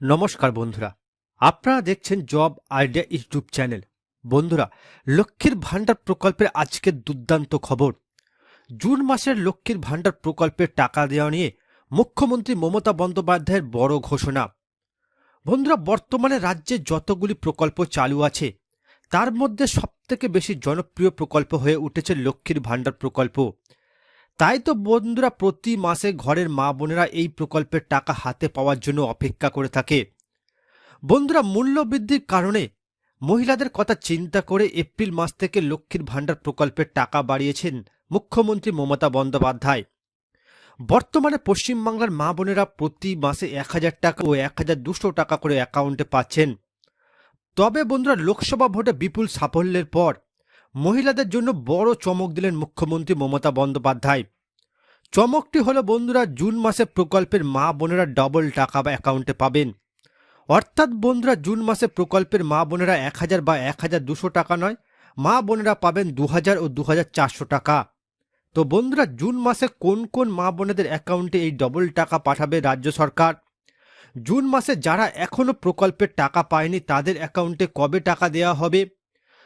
নমস্কার বন্ধুরা। আপনারা দেখছেন জব আইডিয়া ইউটিউব চ্যানেল। বন্ধুরা, লক্ষ্মীর ভাণ্ডার প্রকল্পের আজকের দুর্দান্ত খবর। জুন মাসের লক্ষ্মীর ভাণ্ডার প্রকল্পের টাকা দেওয়া নিয়ে মুখ্যমন্ত্রী মমতা বন্দ্যোপাধ্যায়ের বড় ঘোষণা। বন্ধুরা, বর্তমানে রাজ্যে যতগুলি প্রকল্প চালু আছে, তার মধ্যে সবথেকে বেশি জনপ্রিয় প্রকল্প হয়ে উঠেছে লক্ষ্মীর ভাণ্ডার প্রকল্প। তাই তো বন্ধুরা প্রতি মাসে ঘরের মা বোনেরা এই প্রকল্পের টাকা হাতে পাওয়ার জন্য অপেক্ষা করে থাকে। বন্ধুরা মূল্য বৃদ্ধির কারণে মহিলাদের কথা চিন্তা করে এপ্রিল মাস থেকে লক্ষ্মীর ভাণ্ডার প্রকল্পের টাকা বাড়িয়েছেন মুখ্যমন্ত্রী মমতা বন্দ্যোপাধ্যায়। বর্তমানে পশ্চিমবাংলার মা বোনেরা প্রতি মাসে এক হাজার টাকা ও এক হাজার দুশো টাকা করে অ্যাকাউন্টে পাচ্ছেন। তবে বন্ধুরা লোকসভা ভোটে বিপুল সাফল্যের পর মহিলাদের জন্য বড় চমক দিলেন মুখ্যমন্ত্রী মমতা বন্দ্যোপাধ্যায়। চমকটি হলো, বন্ধুরা, জুন মাসে প্রকল্পের মা বোনেরা ডবল টাকা বা অ্যাকাউন্টে পাবেন। অর্থাৎ, বন্ধুরা, জুন মাসে প্রকল্পের মা বোনেরা এক হাজার বা এক হাজার দুশো টাকা নয়, মা বোনেরা পাবেন দু হাজার ও দু হাজার চারশো টাকা। তো, বন্ধুরা, জুন মাসে কোন কোন মা বোনেদের অ্যাকাউন্টে এই ডবল টাকা পাঠাবে রাজ্য সরকার? জুন মাসে যারা এখনও প্রকল্পের টাকা পায়নি, তাদের অ্যাকাউন্টে কবে টাকা দেওয়া হবে?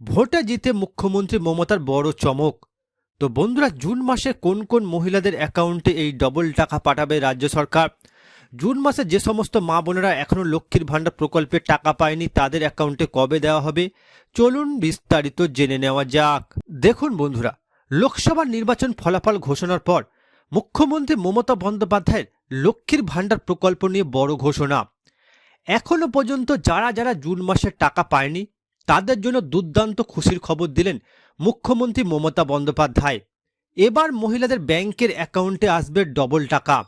ভোটে জিতে মুখ্যমন্ত্রী মমতার বড় চমক। তো বন্ধুরা, জুন মাসে কোন কোন মহিলাদের অ্যাকাউন্টে এই ডবল টাকা পাঠাবে রাজ্য সরকার? জুন মাসে যে সমস্ত মা বোনেরা এখনও লক্ষ্মীর ভাণ্ডার প্রকল্পে টাকা পায়নি, তাদের অ্যাকাউন্টে কবে দেওয়া হবে? চলুন বিস্তারিত জেনে নেওয়া যাক। দেখুন বন্ধুরা, লোকসভা নির্বাচন ফলাফল ঘোষণার পর মুখ্যমন্ত্রী মমতা বন্দ্যোপাধ্যায়ের লক্ষ্মীর ভাণ্ডার প্রকল্প নিয়ে বড় ঘোষণা। এখনও পর্যন্ত যারা যারা জুন মাসে টাকা পায়নি তাদের জন্য দুর্দান্ত খুশির খবর দিলেন মুখ্যমন্ত্রী মমতা বন্দ্যোপাধ্যায়। এবার মহিলাদের ব্যাংকের অ্যাকাউন্টে আসবে ডবল টাকা।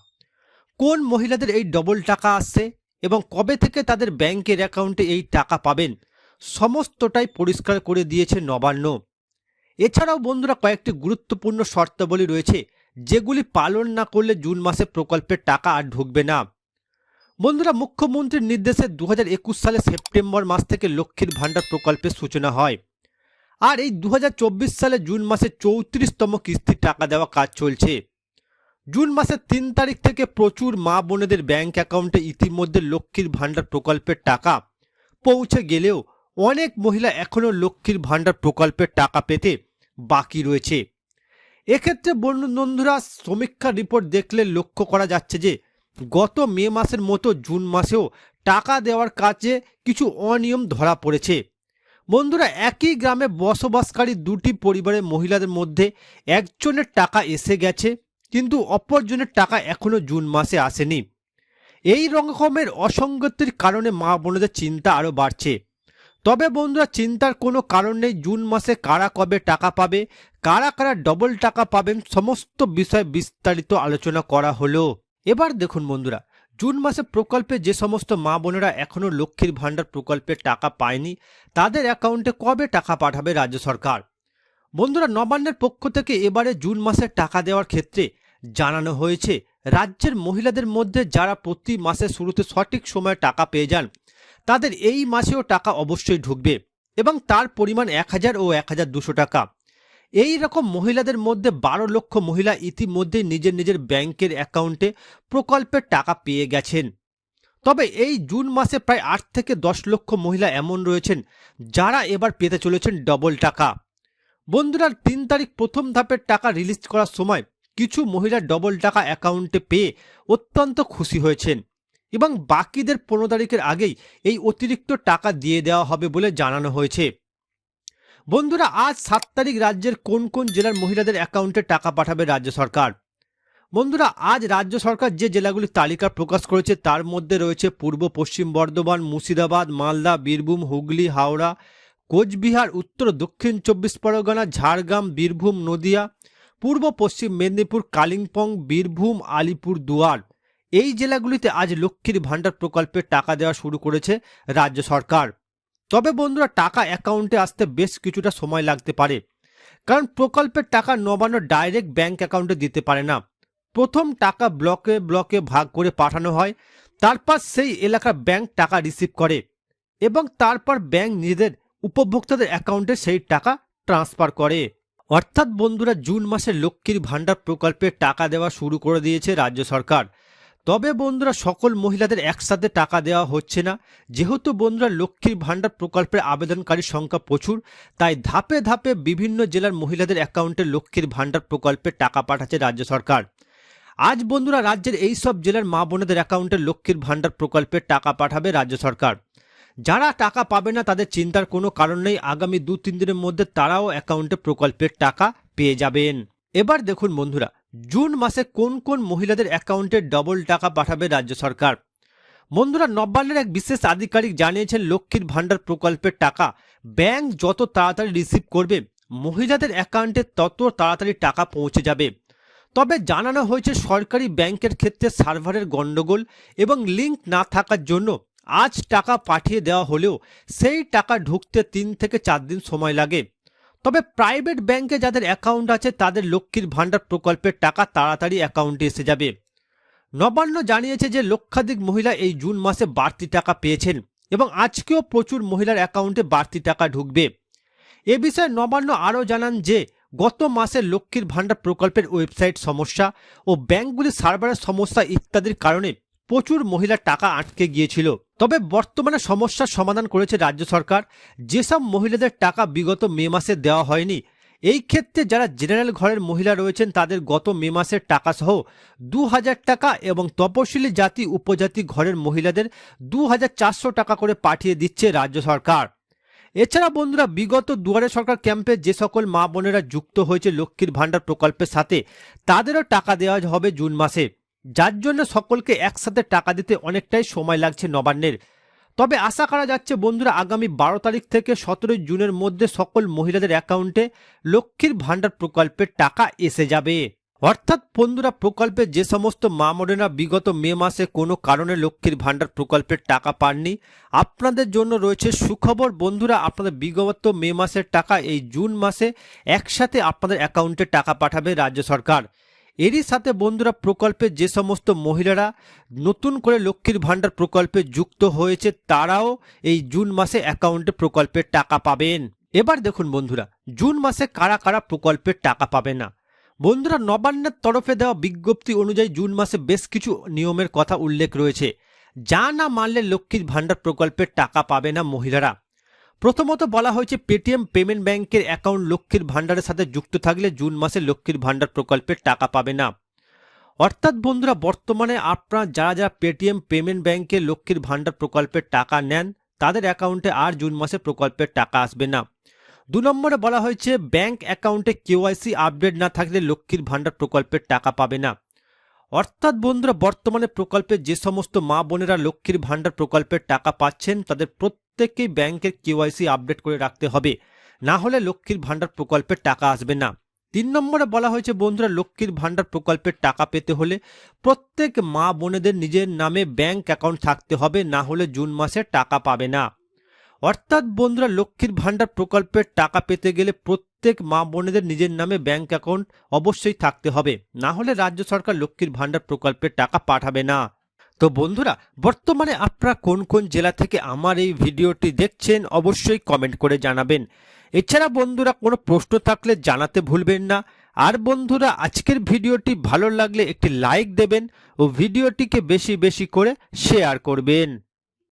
কোন মহিলাদের এই ডবল টাকা আসছে এবং কবে থেকে তাদের ব্যাংকের অ্যাকাউন্টে এই টাকা পাবেন সমস্তটাই পরিষ্কার করে দিয়েছে নবান্ন। এছাড়াও বন্ধুরা কয়েকটি গুরুত্বপূর্ণ শর্তাবলী রয়েছে যেগুলি পালন না করলে জুন মাসে প্রকল্পের টাকা আর ঢুকবে না। বন্ধুরা, মুখ্যমন্ত্রীর নির্দেশে দু হাজার একুশ সালে সেপ্টেম্বর মাস থেকে লক্ষ্মীর ভাণ্ডার প্রকল্পের সূচনা হয়। আর এই দু হাজার চব্বিশ সালে জুন মাসে চৌত্রিশতম কিস্তির টাকা দেওয়া কাজ চলছে। জুন মাসের তিন তারিখ থেকে প্রচুর মা বোনেদের ব্যাংক অ্যাকাউন্টে ইতিমধ্যে লক্ষ্মীর ভাণ্ডার প্রকল্পের টাকা পৌঁছে গেলেও অনেক মহিলা এখনও লক্ষ্মীর ভাণ্ডার প্রকল্পের টাকা পেতে বাকি রয়েছে। এক্ষেত্রে বন্ধুরা সমীক্ষা রিপোর্ট দেখলে লক্ষ্য করা যাচ্ছে যে গত মে মাসের মতো জুন মাসেও টাকা দেওয়ার কাজে কিছু অনিয়ম ধরা পড়েছে। বন্ধুরা, একই গ্রামে বসবাসকারী দুটি পরিবারের মহিলাদের মধ্যে একজনের টাকা এসে গেছে, কিন্তু অপরজনের টাকা এখনও জুন মাসে আসেনি। এই রকমের অসঙ্গতির কারণে মা বোনদের চিন্তা আরও বাড়ছে। তবে বন্ধুরা, চিন্তার কোনো কারণ নেই, জুন মাসে কারা কবে টাকা পাবে, কারা কারা ডবল টাকা পাবেন, সমস্ত বিষয় বিস্তারিত আলোচনা করা হলো। এবার দেখুন বন্ধুরা, জুন মাসে প্রকল্পে যে সমস্ত মা বোনেরা এখনও লক্ষ্মীর ভাণ্ডার প্রকল্পে টাকা পায়নি, তাদের অ্যাকাউন্টে কবে টাকা পাঠাবে রাজ্য সরকার? বন্ধুরা, নবান্নের পক্ষ থেকে এবারে জুন মাসে টাকা দেওয়ার ক্ষেত্রে জানানো হয়েছে, রাজ্যের মহিলাদের মধ্যে যারা প্রতি মাসে শুরুতে সঠিক সময়ে টাকা পেয়ে যান, তাদের এই মাসেও টাকা অবশ্যই ঢুকবে এবং তার পরিমাণ এক হাজার ও এক হাজার দুশো টাকা। এই রকম মহিলাদের মধ্যে বারো লক্ষ মহিলা ইতিমধ্যেই নিজের নিজের ব্যাংকের অ্যাকাউন্টে প্রকল্পের টাকা পেয়ে গেছেন। তবে এই জুন মাসে প্রায় আট থেকে দশ লক্ষ মহিলা এমন রয়েছেন যারা এবার পেতে চলেছেন ডবল টাকা। বন্ধুরা, তিন তারিখ প্রথম ধাপের টাকা রিলিজ করার সময় কিছু মহিলা ডবল টাকা অ্যাকাউন্টে পেয়ে অত্যন্ত খুশি হয়েছেন এবং বাকিদের পনেরো তারিখের আগেই এই অতিরিক্ত টাকা দিয়ে দেওয়া হবে বলে জানানো হয়েছে। বন্ধুরা, আজ সাত তারিখ রাজ্যের কোন কোন জেলার মহিলাদের অ্যাকাউন্টে টাকা পাঠাবে রাজ্য সরকার? বন্ধুরা, আজ রাজ্য সরকার যে জেলাগুলির তালিকা প্রকাশ করেছে তার মধ্যে রয়েছে পূর্ব, পশ্চিম বর্ধমান, মুর্শিদাবাদ, মালদা, বীরভূম, হুগলি, হাওড়া, কোচবিহার, উত্তর, দক্ষিণ চব্বিশ পরগনা, ঝাড়গ্রাম, বীরভূম, নদিয়া, পূর্ব, পশ্চিম মেদিনীপুর, কালিম্পং, বীরভূম, আলিপুর, দুয়ার। এই জেলাগুলিতে আজ লক্ষ্মীর ভাণ্ডার প্রকল্পের টাকা দেওয়া শুরু করেছে রাজ্য সরকার। তবে বন্ধুরা, টাকা অ্যাকাউন্টে আসতে বেশ কিছুটা সময় লাগতে পারে। কারণ প্রকল্পের টাকা নবান্ন ডাইরেক্ট ব্যাংক অ্যাকাউন্টে দিতে পারে না। প্রথম টাকা ব্লকে ব্লকে ভাগ করে পাঠানো হয়, তারপর সেই এলাকার ব্যাংক টাকা রিসিভ করে এবং তারপর ব্যাংক নিজেদের উপভোক্তাদের অ্যাকাউন্টে সেই টাকা ট্রান্সফার করে। অর্থাৎ বন্ধুরা, জুন মাসে লক্ষ্মীর ভাণ্ডার প্রকল্পে টাকা দেওয়া শুরু করে দিয়েছে রাজ্য সরকার। তবে বন্ধুরা সকল মহিলাদের একসাথে টাকা দেওয়া হচ্ছে না। যেহেতু বন্ধুরা লক্ষ্মীর ভাণ্ডার প্রকল্পের আবেদনকারীর সংখ্যা প্রচুর, তাই ধাপে ধাপে বিভিন্ন জেলার মহিলাদের অ্যাকাউন্টে লক্ষ্মীর ভাণ্ডার প্রকল্পে টাকা পাঠাচ্ছে রাজ্য সরকার। আজ বন্ধুরা রাজ্যের এই সব জেলার মা বোনেদের অ্যাকাউন্টে লক্ষ্মীর ভাণ্ডার প্রকল্পে টাকা পাঠাবে রাজ্য সরকার। যারা টাকা পাবে না, তাদের চিন্তার কোনো কারণ নেই। আগামী দু তিন দিনের মধ্যে তারাও অ্যাকাউন্টে প্রকল্পের টাকা পেয়ে যাবেন। এবার দেখুন বন্ধুরা জুন মাসে কোন কোন মহিলাদের অ্যাকাউন্টে ডবল টাকা পাঠাবে রাজ্য সরকার? বন্ধুরা নবান্নের এক বিশেষ আধিকারিক জানিয়েছেন, লক্ষ্মীর ভাণ্ডার প্রকল্পের টাকা ব্যাংক যত তাড়াতাড়ি রিসিভ করবে, মহিলাদের অ্যাকাউন্টে তত তাড়াতাড়ি টাকা পৌঁছে যাবে। তবে জানানো হয়েছে, সরকারি ব্যাংকের ক্ষেত্রে সার্ভারের গণ্ডগোল এবং লিঙ্ক না থাকার জন্য আজ টাকা পাঠিয়ে দেওয়া হলেও সেই টাকা ঢুকতে তিন থেকে চার দিন সময় লাগে। তবে প্রাইভেট ব্যাংকে যাদের অ্যাকাউন্ট আছে, তাদের লক্ষ্মীর ভাণ্ডার প্রকল্পের টাকা তাড়াতাড়ি অ্যাকাউন্টে এসে যাবে। নবান্ন জানিয়েছে যে লক্ষাধিক মহিলা এই জুন মাসে বাড়তি টাকা পেয়েছেন এবং আজকেও প্রচুর মহিলার অ্যাকাউন্টে বাড়তি টাকা ঢুকবে। এ বিষয়ে নবান্ন আরও জানান যে, গত মাসে লক্ষ্মীর ভাণ্ডার প্রকল্পের ওয়েবসাইট সমস্যা ও ব্যাংকগুলির সার্ভারের সমস্যা ইত্যাদির কারণে প্রচুর মহিলার টাকা আটকে গিয়েছিল। তবে বর্তমানে সমস্যার সমাধান করেছে রাজ্য সরকার। যেসব মহিলাদের টাকা বিগত মে মাসে দেওয়া হয়নি, এই ক্ষেত্রে যারা জেনারেল ঘরের মহিলা রয়েছেন, তাদের গত মে মাসের টাকা সহ দু হাজার টাকা এবং তপশিলি জাতি, উপজাতি ঘরের মহিলাদের দু হাজার চারশো টাকা করে পাঠিয়ে দিচ্ছে রাজ্য সরকার। এছাড়া বন্ধুরা, বিগত দুয়ারে সরকার ক্যাম্পে যে সকল মা বোনেরা যুক্ত হয়েছে লক্ষ্মীর ভাণ্ডার প্রকল্পের সাথে, তাদেরও টাকা দেওয়া হবে জুন মাসে। যার জন্য সকলকে একসাথে টাকা দিতে অনেকটাই সময় লাগছে নবান্নের। তবে আশা করা যাচ্ছে বন্ধুরা আগামী বারো তারিখ থেকে সতেরোই জুনের মধ্যে সকল মহিলাদের অ্যাকাউন্টে লক্ষ্মীর ভাণ্ডার প্রকল্পের টাকা এসে যাবে। অর্থাৎ বন্ধুরা প্রকল্পে যে সমস্ত মা বোনেরা বিগত মে মাসে কোনো কারণে লক্ষ্মীর ভাণ্ডার প্রকল্পের টাকা পাননি, আপনাদের জন্য রয়েছে সুখবর। বন্ধুরা, আপনাদের বিগত মে মাসের টাকা এই জুন মাসে একসাথে আপনাদের অ্যাকাউন্টে টাকা পাঠাবে রাজ্য সরকার। এরই সাথে বন্ধুরা প্রকল্পে যে সমস্ত মহিলারা নতুন করে লক্ষ্মীর ভাণ্ডার প্রকল্পে যুক্ত হয়েছে, তারাও এই জুন মাসে অ্যাকাউন্টে প্রকল্পের টাকা পাবেন। এবার দেখুন বন্ধুরা, জুন মাসে কারা কারা প্রকল্পের টাকা পাবে না? বন্ধুরা, নবান্নের তরফে দেওয়া বিজ্ঞপ্তি অনুযায়ী জুন মাসে বেশ কিছু নিয়মের কথা উল্লেখ রয়েছে। যা না মানলে লক্ষ্মীর ভাণ্ডার প্রকল্পের টাকা পাবে না মহিলারা। প্রথমত বলা হয়েছে, পেটিএম পেমেন্ট ব্যাংকের অ্যাকাউন্ট লক্ষ্মীর ভাণ্ডারের সাথে যুক্ত থাকলে জুন মাসে লক্ষ্মীর ভাণ্ডার প্রকল্পের টাকা পাবে না। অর্থাৎ বন্ধুরা, বর্তমানে আপনারা যারা যারা পেটিএম পেমেন্ট ব্যাংকে লক্ষ্মীর ভাণ্ডার প্রকল্পের টাকা নেন, তাদের অ্যাকাউন্টে আর জুন মাসে প্রকল্পের টাকা আসবে না। দু নম্বরে বলা হয়েছে, ব্যাংক অ্যাকাউন্টে কেওয়াইসি আপডেট না থাকলে লক্ষ্মীর ভাণ্ডার প্রকল্পের টাকা পাবে না। অর্থাৎ বন্ধুরা, বর্তমানে প্রকল্পে যে সমস্ত মা বোনেরা লক্ষ্মীর ভাণ্ডার প্রকল্পের টাকা পাচ্ছেন, তাদের প্রত্যেককেই ব্যাংকের কেওয়াইসি আপডেট করে রাখতে হবে। না হলে লক্ষ্মীর ভাণ্ডার প্রকল্পের টাকা আসবে না। তিন নম্বরে বলা হয়েছে, বন্ধুরা, লক্ষ্মীর ভাণ্ডার প্রকল্পের টাকা পেতে হলে প্রত্যেক মা বোনেদের নিজের নামে ব্যাংক অ্যাকাউন্ট থাকতে হবে, না হলে জুন মাসে টাকা পাবে না। অর্থাৎ বন্ধুরা লক্ষ্মীর ভাণ্ডার প্রকল্পের টাকা পেতে গেলে প্রত্যেক মা বোনেদের নিজের নামে ব্যাংক অ্যাকাউন্ট অবশ্যই থাকতে হবে। না হলে রাজ্য সরকার লক্ষ্মীর ভাণ্ডার প্রকল্পের টাকা পাঠাবে না। তো বন্ধুরা, বর্তমানে আপনারা কোন কোন জেলা থেকে আমার এই ভিডিওটি দেখছেন অবশ্যই কমেন্ট করে জানাবেন। এছাড়া বন্ধুরা কোনো প্রশ্ন থাকলে জানাতে ভুলবেন না। আর বন্ধুরা, আজকের ভিডিওটি ভালো লাগলে একটি লাইক দেবেন ও ভিডিওটিকে বেশি বেশি করে শেয়ার করবেন।